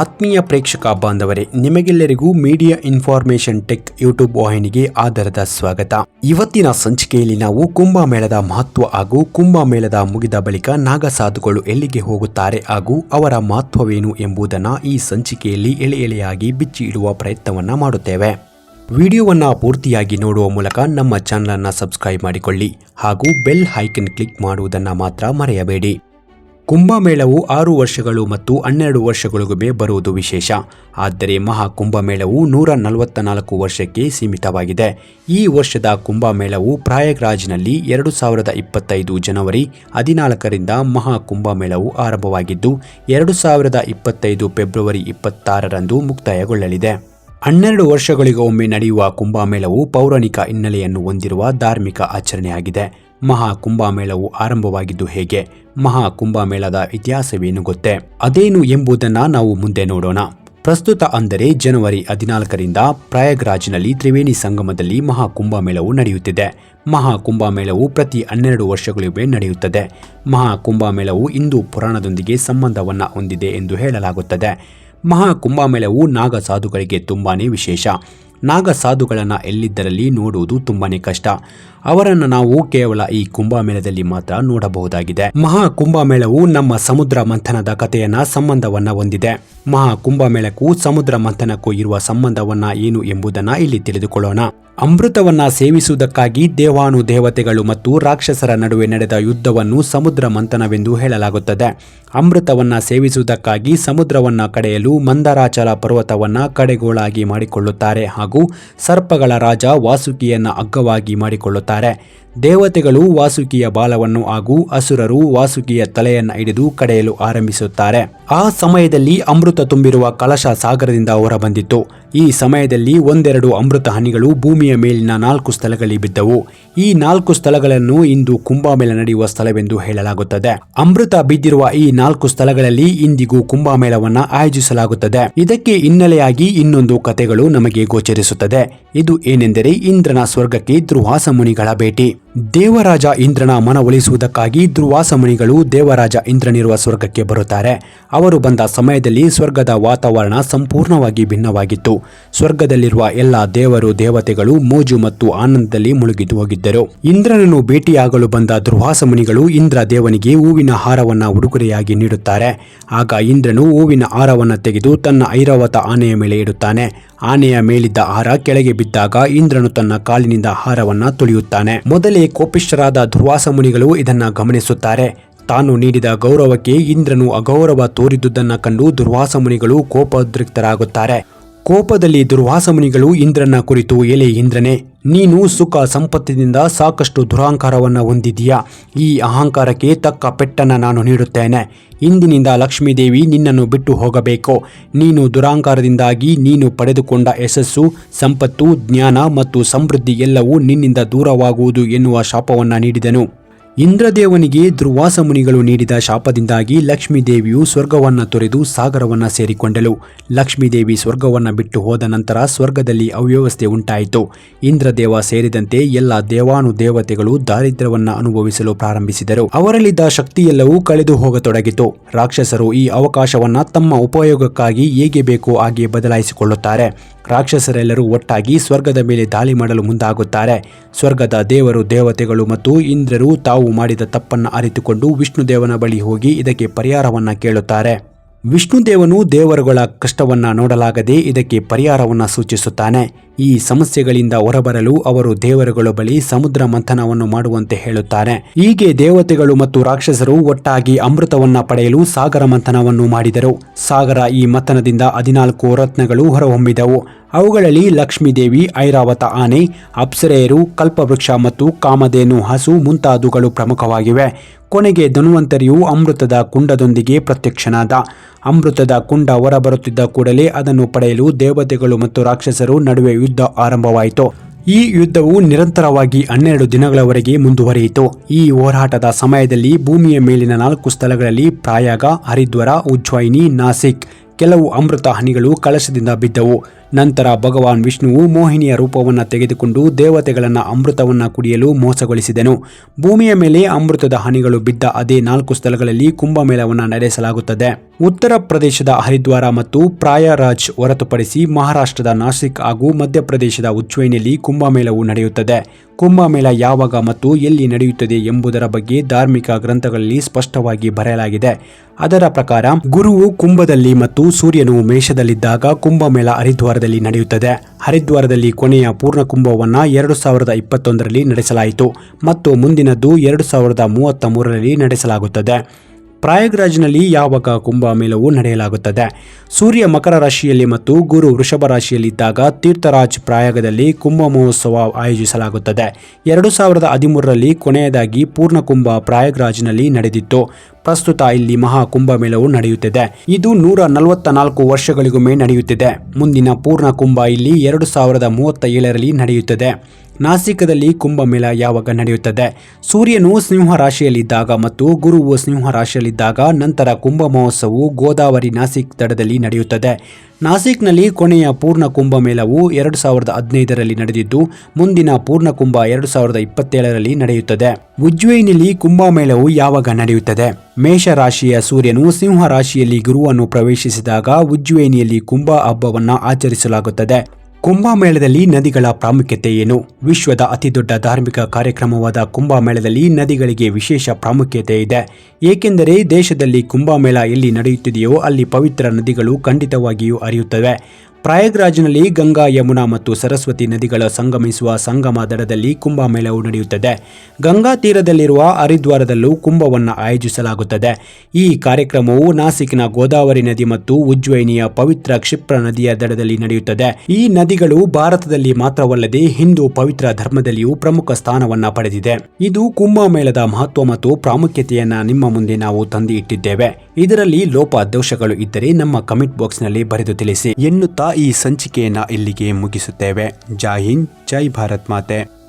ಆತ್ಮೀಯ ಪ್ರೇಕ್ಷಕ ಬಾಂಧವರೇ, ನಿಮಗೆಲ್ಲರಿಗೂ ಮೀಡಿಯಾ ಇನ್ಫಾರ್ಮೇಶನ್ ಟೆಕ್ ಯೂಟ್ಯೂಬ್ ವಾಹಿನಿಗೆ ಆಧಾರದ ಸ್ವಾಗತ. ಇವತ್ತಿನ ಸಂಚಿಕೆಯಲ್ಲಿ ನಾವು ಕುಂಭಮೇಳದ ಮಹತ್ವ ಹಾಗೂ ಕುಂಭಮೇಳದ ಮುಗಿದ ಬಳಿಕ ನಾಗಸಾಧುಗಳು ಎಲ್ಲಿಗೆ ಹೋಗುತ್ತಾರೆ ಹಾಗೂ ಅವರ ಮಹತ್ವವೇನು ಎಂಬುದನ್ನು ಈ ಸಂಚಿಕೆಯಲ್ಲಿ ಎಳೆ ಎಳೆಯಾಗಿ ಬಿಚ್ಚಿ ಇಡುವ ಪ್ರಯತ್ನವನ್ನ ಮಾಡುತ್ತೇವೆ. ವಿಡಿಯೋವನ್ನು ಪೂರ್ತಿಯಾಗಿ ನೋಡುವ ಮೂಲಕ ನಮ್ಮ ಚಾನಲನ್ನು ಸಬ್ಸ್ಕ್ರೈಬ್ ಮಾಡಿಕೊಳ್ಳಿ ಹಾಗೂ ಬೆಲ್ ಹೈಕನ್ ಕ್ಲಿಕ್ ಮಾಡುವುದನ್ನು ಮಾತ್ರ ಮರೆಯಬೇಡಿ. ಕುಂಭಮೇಳವು ಆರು ವರ್ಷಗಳು ಮತ್ತು ಹನ್ನೆರಡು ವರ್ಷಗಳಿಗೊಮ್ಮೆ ಬರುವುದು ವಿಶೇಷ. ಆದರೆ ಮಹಾ ಕುಂಭಮೇಳವು ನೂರ ನಲವತ್ತ ನಾಲ್ಕು ವರ್ಷಕ್ಕೆ ಸೀಮಿತವಾಗಿದೆ. ಈ ವರ್ಷದ ಕುಂಭಮೇಳವು ಪ್ರಯಾಗ್ರಾಜ್ನಲ್ಲಿ ಎರಡು ಸಾವಿರದ ಇಪ್ಪತ್ತೈದು ಜನವರಿ ಹದಿನಾಲ್ಕರಿಂದ ಮಹಾ ಕುಂಭಮೇಳವು ಆರಂಭವಾಗಿದ್ದು, ಎರಡು ಸಾವಿರದ ಇಪ್ಪತ್ತೈದು ಫೆಬ್ರವರಿ ಇಪ್ಪತ್ತಾರರಂದು ಮುಕ್ತಾಯಗೊಳ್ಳಲಿದೆ. ಹನ್ನೆರಡು ವರ್ಷಗಳಿಗೊಮ್ಮೆ ನಡೆಯುವ ಕುಂಭಮೇಳವು ಪೌರಾಣಿಕ ಹಿನ್ನೆಲೆಯನ್ನು ಹೊಂದಿರುವ ಧಾರ್ಮಿಕ ಆಚರಣೆಯಾಗಿದೆ. ಮಹಾ ಕುಂಭಮೇಳವು ಆರಂಭವಾಗಿದ್ದು ಹೇಗೆ? ಮಹಾ ಕುಂಭಮೇಳದ ಇತಿಹಾಸವೇನು ಗೊತ್ತೇ? ಅದೇನು ಎಂಬುದನ್ನು ನಾವು ಮುಂದೆ ನೋಡೋಣ. ಪ್ರಸ್ತುತ ಅಂದರೆ ಜನವರಿ ಹದಿನಾಲ್ಕರಿಂದ ಪ್ರಯಾಗ್ರಾಜ್ನಲ್ಲಿ ತ್ರಿವೇಣಿ ಸಂಗಮದಲ್ಲಿ ಮಹಾ ಕುಂಭಮೇಳವು ನಡೆಯುತ್ತಿದೆ. ಮಹಾ ಕುಂಭಮೇಳವು ಪ್ರತಿ ಹನ್ನೆರಡು ವರ್ಷಗಳಿವೆ ನಡೆಯುತ್ತದೆ. ಮಹಾ ಕುಂಭಮೇಳವು ಹಿಂದೂ ಪುರಾಣದೊಂದಿಗೆ ಸಂಬಂಧವನ್ನು ಹೊಂದಿದೆ ಎಂದು ಹೇಳಲಾಗುತ್ತದೆ. ಮಹಾ ಕುಂಭಮೇಳವು ನಾಗ ಸಾಧುಗಳಿಗೆ ತುಂಬಾನೇ ವಿಶೇಷ. ನಾಗ ಸಾಧುಗಳನ್ನು ಎಲ್ಲಿದ್ದರಲ್ಲಿ ನೋಡುವುದು ತುಂಬಾನೇ ಕಷ್ಟ. ಅವರನ್ನು ನಾವು ಕೇವಲ ಈ ಕುಂಭಮೇಳದಲ್ಲಿ ಮಾತ್ರ ನೋಡಬಹುದಾಗಿದೆ. ಮಹಾ ಕುಂಭಮೇಳವು ನಮ್ಮ ಸಮುದ್ರ ಮಂಥನದ ಕಥೆಯನ್ನ ಸಂಬಂಧವನ್ನ ಹೊಂದಿದೆ. ಮಹಾ ಕುಂಭಮೇಳಕ್ಕೂ ಸಮುದ್ರ ಮಂಥನಕ್ಕೂ ಇರುವ ಸಂಬಂಧವನ್ನ ಏನು ಎಂಬುದನ್ನ ಇಲ್ಲಿ ತಿಳಿದುಕೊಳ್ಳೋಣ. ಅಮೃತವನ್ನ ಸೇವಿಸುವುದಕ್ಕಾಗಿ ದೇವಾನು ದೇವತೆಗಳು ಮತ್ತು ರಾಕ್ಷಸರ ನಡುವೆ ನಡೆದ ಯುದ್ಧವನ್ನು ಸಮುದ್ರ ಮಂಥನವೆಂದು ಹೇಳಲಾಗುತ್ತದೆ. ಅಮೃತವನ್ನ ಸೇವಿಸುವುದಕ್ಕಾಗಿ ಸಮುದ್ರವನ್ನ ಕಡೆಯಲು ಮಂದರಾಚಲ ಪರ್ವತವನ್ನ ಕಡೆಗೋಳಾಗಿ ಮಾಡಿಕೊಳ್ಳುತ್ತಾರೆ ಹಾಗೂ ಸರ್ಪಗಳ ರಾಜ ವಾಸುಕಿಯನ್ನ ಅಗ್ಗವಾಗಿ ಮಾಡಿಕೊಳ್ಳುತ್ತಾರೆ. ದೇವತೆಗಳು ವಾಸುಕಿಯ ಬಾಲವನ್ನು ಹಾಗೂ ಅಸುರರು ವಾಸುಕಿಯ ತಲೆಯನ್ನು ಹಿಡಿದು ಕಡೆಯಲು ಆರಂಭಿಸುತ್ತಾರೆ. ಆ ಸಮಯದಲ್ಲಿ ಅಮೃತ ತುಂಬಿರುವ ಕಲಶ ಸಾಗರದಿಂದ ಹೊರಬಂದಿತ್ತು. ಈ ಸಮಯದಲ್ಲಿ ಒಂದೆರಡು ಅಮೃತ ಹನಿಗಳು ಭೂಮಿಯ ಮೇಲಿನ ನಾಲ್ಕು ಸ್ಥಳಗಳಲ್ಲಿ ಬಿದ್ದವು. ಈ ನಾಲ್ಕು ಸ್ಥಳಗಳನ್ನು ಇಂದು ಕುಂಭಮೇಳ ನಡೆಯುವ ಸ್ಥಳವೆಂದು ಹೇಳಲಾಗುತ್ತದೆ. ಅಮೃತ ಬಿದ್ದಿರುವ ಈ ನಾಲ್ಕು ಸ್ಥಳಗಳಲ್ಲಿ ಇಂದಿಗೂ ಕುಂಭಮೇಳವನ್ನ ಆಯೋಜಿಸಲಾಗುತ್ತದೆ. ಇದಕ್ಕೆ ಹಿನ್ನೆಲೆಯಾಗಿ ಇನ್ನೊಂದು ಕಥೆಗಳು ನಮಗೆ ಗೋಚರಿಸುತ್ತದೆ. ಇದು ಏನೆಂದರೆ ಇಂದ್ರನ ಸ್ವರ್ಗಕ್ಕೆ ಧ್ರುವಾಸ ಮುನಿಗಳ ಭೇಟಿ. ದೇವರಾಜ ಇಂದ್ರನ ಮನವೊಲಿಸುವುದಕ್ಕಾಗಿ ಧ್ರುವಾಸ ಮುನಿಗಳು ದೇವರಾಜ ಇಂದ್ರನಿರುವ ಸ್ವರ್ಗಕ್ಕೆ ಬರುತ್ತಾರೆ. ಅವರು ಬಂದ ಸಮಯದಲ್ಲಿ ಸ್ವರ್ಗದ ವಾತಾವರಣ ಸಂಪೂರ್ಣವಾಗಿ ಭಿನ್ನವಾಗಿತ್ತು. ಸ್ವರ್ಗದಲ್ಲಿರುವ ಎಲ್ಲ ದೇವರು, ದೇವತೆಗಳು ಮೋಜು ಮತ್ತು ಆನಂದದಲ್ಲಿ ಮುಳುಗಿದು ಹೋಗಿದ್ದರು. ಇಂದ್ರನನ್ನು ಭೇಟಿಯಾಗಲು ಬಂದ ಧ್ರುವಾಸ ಮುನಿಗಳು ಇಂದ್ರ ದೇವನಿಗೆ ಹೂವಿನ ಹಾರವನ್ನು ಉಡುಗೊರೆಯಾಗಿ ನೀಡುತ್ತಾರೆ. ಆಗ ಇಂದ್ರನು ಹೂವಿನ ಹಾರವನ್ನು ತೆಗೆದು ತನ್ನ ಐರಾವತ ಆನೆಯ ಮೇಲೆ ಇಡುತ್ತಾನೆ. ಆನೆಯ ಮೇಲಿದ್ದ ಹಾರ ಕೆಳಗೆ ಬಿದ್ದಾಗ ಇಂದ್ರನು ತನ್ನ ಕಾಲಿನಿಂದ ಹಾರವನ್ನು ತುಳಿಯುತ್ತಾನೆ. ಮೊದಲೇ ಕೋಪಿಷ್ಠರಾದ ಧ್ರುವಾಸ ಮುನಿಗಳು ಇದನ್ನ ಗಮನಿಸುತ್ತಾರೆ. ತಾನು ನೀಡಿದ ಗೌರವಕ್ಕೆ ಇಂದ್ರನು ಅಗೌರವ ತೋರಿದುದನ್ನ ಕಂಡು ದುರ್ವಾಸ ಮುನಿಗಳು ಕೋಪೋದ್ರಿಕ್ತರಾಗುತ್ತಾರೆ. ಕೋಪದಲ್ಲಿ ದುರ್ವಾಸ ಮುನಿಗಳು ಇಂದ್ರನ ಕುರಿತು ಎಲೆ ಇಂದ್ರನೇ? ನೀನು ಸುಖ ಸಂಪತ್ತಿನಿಂದ ಸಾಕಷ್ಟು ದುರಹಂಕಾರವನ್ನ ಹೊಂದಿದೀಯಾ ಈ ಅಹಂಕಾರಕ್ಕೆ ತಕ್ಕ ಪೆಟ್ಟನ್ನು ನಾನು ನೀಡುತ್ತೇನೆ. ಇಂದಿನಿಂದ ಲಕ್ಷ್ಮೀದೇವಿ ನಿನ್ನನ್ನು ಬಿಟ್ಟು ಹೋಗಬೇಕು. ನೀನು ದುರಹಂಕಾರದಿಂದಾಗಿ ನೀನು ಪಡೆದುಕೊಂಡ ಯಶಸ್ಸು, ಸಂಪತ್ತು, ಜ್ಞಾನ ಮತ್ತು ಸಮೃದ್ಧಿ ಎಲ್ಲವೂ ನಿನ್ನಿಂದ ದೂರವಾಗುವುದು ಎನ್ನುವ ಶಾಪವನ್ನ ನೀಡಿದನು. ಇಂದ್ರದೇವನಿಗೆ ದುರ್ವಾಸ ಮುನಿಗಳು ನೀಡಿದ ಶಾಪದಿಂದಾಗಿ ಲಕ್ಷ್ಮೀದೇವಿಯು ಸ್ವರ್ಗವನ್ನ ತೊರೆದು ಸಾಗರವನ್ನ ಸೇರಿಕೊಂಡಳು. ಲಕ್ಷ್ಮೀದೇವಿ ಸ್ವರ್ಗವನ್ನ ಬಿಟ್ಟು ಹೋದ ನಂತರ ಸ್ವರ್ಗದಲ್ಲಿ ಅವ್ಯವಸ್ಥೆ ಉಂಟಾಯಿತು. ಇಂದ್ರದೇವ ಸೇರಿದಂತೆ ಎಲ್ಲ ದೇವಾನು ದೇವತೆಗಳು ದಾರಿದ್ರ್ಯವನ್ನ ಅನುಭವಿಸಲು ಪ್ರಾರಂಭಿಸಿದರು. ಅವರಲ್ಲಿದ್ದ ಶಕ್ತಿಯೆಲ್ಲವೂ ಕಳೆದು ಹೋಗತೊಡಗಿತು. ರಾಕ್ಷಸರು ಈ ಅವಕಾಶವನ್ನ ತಮ್ಮ ಉಪಯೋಗಕ್ಕಾಗಿ ಹೇಗೆ ಬೇಕೋ ಹಾಗೆ ಬದಲಾಯಿಸಿಕೊಳ್ಳುತ್ತಾರೆ. ರಾಕ್ಷಸರೆಲ್ಲರೂ ಒಟ್ಟಾಗಿ ಸ್ವರ್ಗದ ಮೇಲೆ ದಾಳಿ ಮಾಡಲು ಮುಂದಾಗುತ್ತಾರೆ. ಸ್ವರ್ಗದ ದೇವರು, ದೇವತೆಗಳು ಮತ್ತು ಇಂದ್ರರು ತಾವು ಮಾಡಿದ ತಪ್ಪನ್ನು ಅರಿತುಕೊಂಡು ವಿಷ್ಣುದೇವನ ಬಳಿ ಹೋಗಿ ಇದಕ್ಕೆ ಪರಿಹಾರವನ್ನ ಕೇಳುತ್ತಾರೆ. ವಿಷ್ಣುದೇವನು ದೇವರುಗಳ ಕಷ್ಟವನ್ನ ನೋಡಲಾಗದೆ ಇದಕ್ಕೆ ಪರಿಹಾರವನ್ನ ಸೂಚಿಸುತ್ತಾನೆ. ಈ ಸಮಸ್ಯೆಗಳಿಂದ ಹೊರಬರಲು ಅವರು ದೇವರುಗಳ ಬಳಿ ಸಮುದ್ರ ಮಂಥನವನ್ನು ಮಾಡುವಂತೆ ಹೇಳುತ್ತಾರೆ. ಹೀಗೆ ದೇವತೆಗಳು ಮತ್ತು ರಾಕ್ಷಸರು ಒಟ್ಟಾಗಿ ಅಮೃತವನ್ನ ಪಡೆಯಲು ಸಾಗರ ಮಂಥನವನ್ನು ಮಾಡಿದರು. ಸಾಗರ ಈ ಮಥನದಿಂದ ಹದಿನಾಲ್ಕು ರತ್ನಗಳು ಹೊರಹೊಮ್ಮಿದವು. ಅವುಗಳಲ್ಲಿ ಲಕ್ಷ್ಮೀದೇವಿ, ಐರಾವತ ಆನೆ, ಅಪ್ಸರೆಯರು, ಕಲ್ಪವೃಕ್ಷ ಮತ್ತು ಕಾಮಧೇನು ಹಸು ಮುಂತಾದವುಗಳು ಪ್ರಮುಖವಾಗಿವೆ. ಕೊನೆಗೆ ಧನ್ವಂತರಿಯು ಅಮೃತದ ಕುಂಡದೊಂದಿಗೆ ಪ್ರತ್ಯಕ್ಷನಾದ. ಅಮೃತದ ಕುಂಡ ಹೊರಬರುತ್ತಿದ್ದ ಕೂಡಲೇ ಅದನ್ನು ಪಡೆಯಲು ದೇವತೆಗಳು ಮತ್ತು ರಾಕ್ಷಸರು ನಡುವೆ ಯುದ್ಧ ಆರಂಭವಾಯಿತು. ಈ ಯುದ್ಧವು ನಿರಂತರವಾಗಿ ಹನ್ನೆರಡು ದಿನಗಳವರೆಗೆ ಮುಂದುವರಿಯಿತು. ಈ ಹೋರಾಟದ ಸಮಯದಲ್ಲಿ ಭೂಮಿಯ ಮೇಲಿನ ನಾಲ್ಕು ಸ್ಥಳಗಳಲ್ಲಿ ಪ್ರಾಯಾಗ, ಹರಿದ್ವರ ಉಜ್ಜಯಿನಿ ನಾಸಿಕ್, ಕೆಲವು ಅಮೃತ ಹನಿಗಳು ಕಳಶದಿಂದ ಬಿದ್ದವು. ನಂತರ ಭಗವಾನ್ ವಿಷ್ಣುವು ಮೋಹಿನಿಯ ರೂಪವನ್ನು ತೆಗೆದುಕೊಂಡು ದೇವತೆಗಳನ್ನ ಅಮೃತವನ್ನ ಕುಡಿಯಲು ಮೋಸಗೊಳಿಸಿದನು. ಭೂಮಿಯ ಮೇಲೆ ಅಮೃತದ ಹನಿಗಳು ಬಿದ್ದ ಅದೇ ನಾಲ್ಕು ಸ್ಥಳಗಳಲ್ಲಿ ಕುಂಭಮೇಳವನ್ನು ನಡೆಸಲಾಗುತ್ತದೆ. ಉತ್ತರ ಪ್ರದೇಶದ ಹರಿದ್ವಾರ ಮತ್ತು ಪ್ರಾಯರಾಜ್ ಹೊರತುಪಡಿಸಿ ಮಹಾರಾಷ್ಟ್ರದ ನಾಸಿಕ್ ಹಾಗೂ ಮಧ್ಯಪ್ರದೇಶದ ಉಜ್ಜಯಿನಿಯಲ್ಲಿ ಕುಂಭಮೇಳವು ನಡೆಯುತ್ತದೆ. ಕುಂಭಮೇಳ ಯಾವಾಗ ಮತ್ತು ಎಲ್ಲಿ ನಡೆಯುತ್ತದೆ ಎಂಬುದರ ಬಗ್ಗೆ ಧಾರ್ಮಿಕ ಗ್ರಂಥಗಳಲ್ಲಿ ಸ್ಪಷ್ಟವಾಗಿ ಬರೆಯಲಾಗಿದೆ. ಅದರ ಪ್ರಕಾರ ಗುರುವು ಕುಂಭದಲ್ಲಿ ಮತ್ತು ಸೂರ್ಯನು ಮೇಷದಲ್ಲಿದ್ದಾಗ ಕುಂಭಮೇಳ ಹರಿದ್ವಾರದಲ್ಲಿ ನಡೆಯುತ್ತದೆ. ಹರಿದ್ವಾರದಲ್ಲಿ ಕೊನೆಯ ಪೂರ್ಣ ಕುಂಭವನ್ನು ಎರಡು ಸಾವಿರದ ಇಪ್ಪತ್ತೊಂದರಲ್ಲಿ ನಡೆಸಲಾಯಿತು ಮತ್ತು ಮುಂದಿನದ್ದು ಎರಡು ಸಾವಿರದ ಮೂವತ್ತ ಮೂರರಲ್ಲಿ ನಡೆಸಲಾಗುತ್ತದೆ. ಪ್ರಯಾಗ್ರಾಜ್ನಲ್ಲಿ ಯಾವಾಗ ಕುಂಭಮೇಳವು ನಡೆಯಲಾಗುತ್ತದೆ. ಸೂರ್ಯ ಮಕರ ರಾಶಿಯಲ್ಲಿ ಮತ್ತು ಗುರು ವೃಷಭ ರಾಶಿಯಲ್ಲಿದ್ದಾಗ ತೀರ್ಥರಾಜ್ ಪ್ರಯಾಗದಲ್ಲಿ ಕುಂಭ ಮಹೋತ್ಸವ ಆಯೋಜಿಸಲಾಗುತ್ತದೆ. ಎರಡು ಸಾವಿರದ ಹದಿಮೂರರಲ್ಲಿ ಕೊನೆಯದಾಗಿ ಪೂರ್ಣ ಕುಂಭ ಪ್ರಯಾಗ್ರಾಜ್ನಲ್ಲಿ ನಡೆದಿತ್ತು. ಪ್ರಸ್ತುತ ಇಲ್ಲಿ ಮಹಾ ಕುಂಭಮೇಳವು ನಡೆಯುತ್ತಿದೆ. ಇದು ನೂರ ನಲವತ್ತ ನಾಲ್ಕು ವರ್ಷಗಳಿಗೊಮ್ಮೆ ನಡೆಯುತ್ತಿದೆ. ಮುಂದಿನ ಪೂರ್ಣ ಕುಂಭ ಇಲ್ಲಿ ಎರಡು ಸಾವಿರದ ಮೂವತ್ತ ಏಳರಲ್ಲಿ ನಡೆಯುತ್ತದೆ. ನಾಸಿಕದಲ್ಲಿ ಕುಂಭಮೇಳ ಯಾವಾಗ ನಡೆಯುತ್ತದೆ? ಸೂರ್ಯನು ಸಿಂಹ ರಾಶಿಯಲ್ಲಿದ್ದಾಗ ಮತ್ತು ಗುರುವು ಸಿಂಹ ರಾಶಿಯಲ್ಲಿದ್ದಾಗ ನಂತರ ಕುಂಭ ಮಹೋತ್ಸವವು ಗೋದಾವರಿ ನಾಸಿಕ್ ದಡದಲ್ಲಿ ನಡೆಯುತ್ತದೆ. ನಾಸಿಕ್ನಲ್ಲಿ ಕೊನೆಯ ಪೂರ್ಣ ಕುಂಭಮೇಳವು ಎರಡು ಸಾವಿರದ ಹದಿನೈದರಲ್ಲಿ ನಡೆದಿದ್ದು, ಮುಂದಿನ ಪೂರ್ಣ ಕುಂಭ ಎರಡು ಸಾವಿರದ ಇಪ್ಪತ್ತೇಳರಲ್ಲಿ ನಡೆಯುತ್ತದೆ. ಉಜ್ಜಯಿನಿಯಲ್ಲಿ ಕುಂಭಮೇಳವು ಯಾವಾಗ ನಡೆಯುತ್ತದೆ? ಮೇಷ ರಾಶಿಯ ಸೂರ್ಯನು ಸಿಂಹ ರಾಶಿಯಲ್ಲಿ ಗುರುವನ್ನು ಪ್ರವೇಶಿಸಿದಾಗ ಉಜ್ಜಯಿನಿಯಲ್ಲಿ ಕುಂಭ ಹಬ್ಬವನ್ನು ಆಚರಿಸಲಾಗುತ್ತದೆ. ಕುಂಭಮೇಳದಲ್ಲಿ ನದಿಗಳ ಪ್ರಾಮುಖ್ಯತೆ ಏನು? ವಿಶ್ವದ ಅತಿದೊಡ್ಡ ಧಾರ್ಮಿಕ ಕಾರ್ಯಕ್ರಮವಾದ ಕುಂಭಮೇಳದಲ್ಲಿ ನದಿಗಳಿಗೆ ವಿಶೇಷ ಪ್ರಾಮುಖ್ಯತೆ ಇದೆ. ಏಕೆಂದರೆ ದೇಶದಲ್ಲಿ ಕುಂಭಮೇಳ ಎಲ್ಲಿ ನಡೆಯುತ್ತಿದೆಯೋ ಅಲ್ಲಿ ಪವಿತ್ರ ನದಿಗಳು ಖಂಡಿತವಾಗಿಯೂ ಹರಿಯುತ್ತವೆ. ಪ್ರಯಾಗ್ರಾಜ್ನಲ್ಲಿ ಗಂಗಾ, ಯಮುನಾ ಮತ್ತು ಸರಸ್ವತಿ ನದಿಗಳ ಸಂಗಮಿಸುವ ಸಂಗಮ ದಡದಲ್ಲಿ ಕುಂಭಮೇಳವು ನಡೆಯುತ್ತದೆ. ಗಂಗಾ ತೀರದಲ್ಲಿರುವ ಹರಿದ್ವಾರದಲ್ಲೂ ಕುಂಭವನ್ನು ಆಯೋಜಿಸಲಾಗುತ್ತದೆ. ಈ ಕಾರ್ಯಕ್ರಮವು ನಾಸಿಕ್ನ ಗೋದಾವರಿ ನದಿ ಮತ್ತು ಉಜ್ಜಯಿನಿಯ ಪವಿತ್ರ ಕ್ಷಿಪ್ರ ನದಿಯ ದಡದಲ್ಲಿ ನಡೆಯುತ್ತದೆ. ಈ ನದಿಗಳು ಭಾರತದಲ್ಲಿ ಮಾತ್ರವಲ್ಲದೆ ಹಿಂದೂ ಪವಿತ್ರ ಧರ್ಮದಲ್ಲಿಯೂ ಪ್ರಮುಖ ಸ್ಥಾನವನ್ನು ಪಡೆದಿದೆ. ಇದು ಕುಂಭಮೇಳದ ಮಹತ್ವ ಮತ್ತು ಪ್ರಾಮುಖ್ಯತೆಯನ್ನು ನಿಮ್ಮ ಮುಂದೆ ನಾವು ತಂದಿ ಇಟ್ಟಿದ್ದೇವೆ ಇದರಲ್ಲಿ ಲೋಪ ದೋಷಗಳು ಇದ್ದರೆ ನಮ್ಮ ಕಮೆಂಟ್ ಬಾಕ್ಸ್ನಲ್ಲಿ ಬರೆದು ತಿಳಿಸಿ. ಎನ್ನುತ್ತಾ ಈ ಸಂಚಿಕೆಯನ್ನ ಇಲ್ಲಿಗೆ ಮುಗಿಸುತ್ತೇವೆ. ಜೈ ಹಿಂದ್ ಜೈ ಭಾರತ್ ಮಾತೆ.